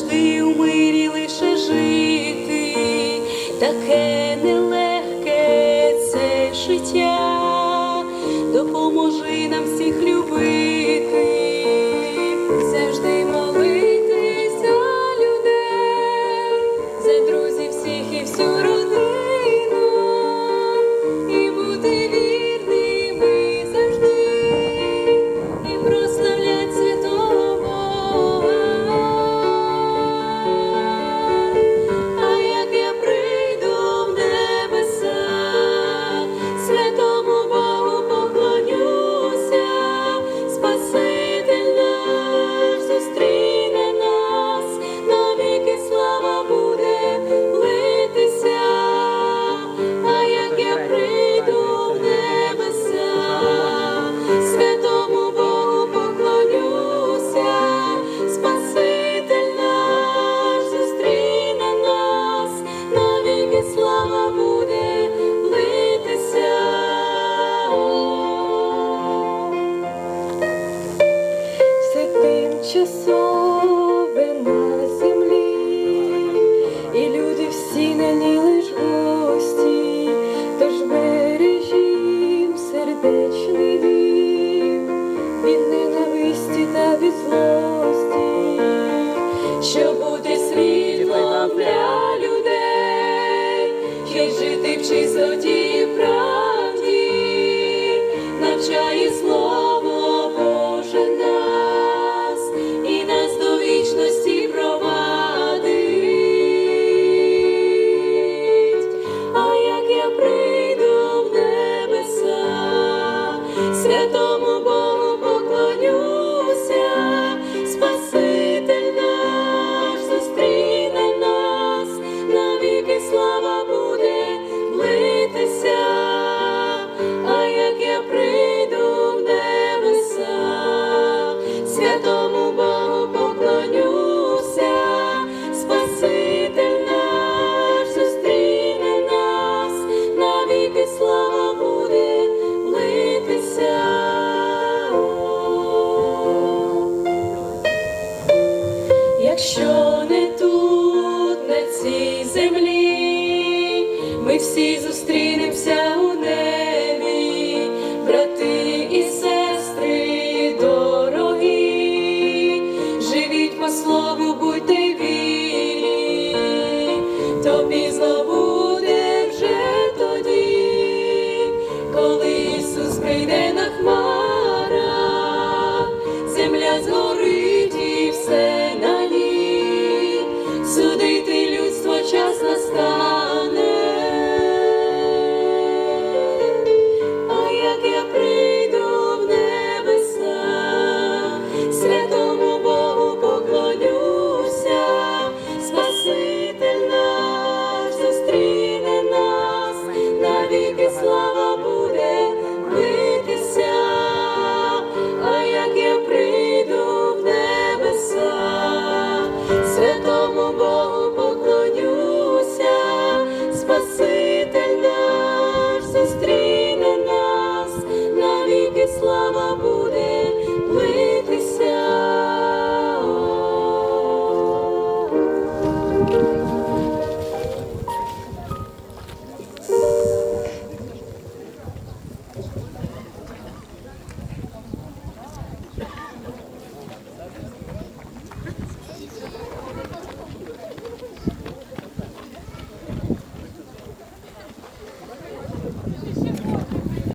завжди у мирі лише жити, таке нелегке це життя. висоті прав. Don't be slow.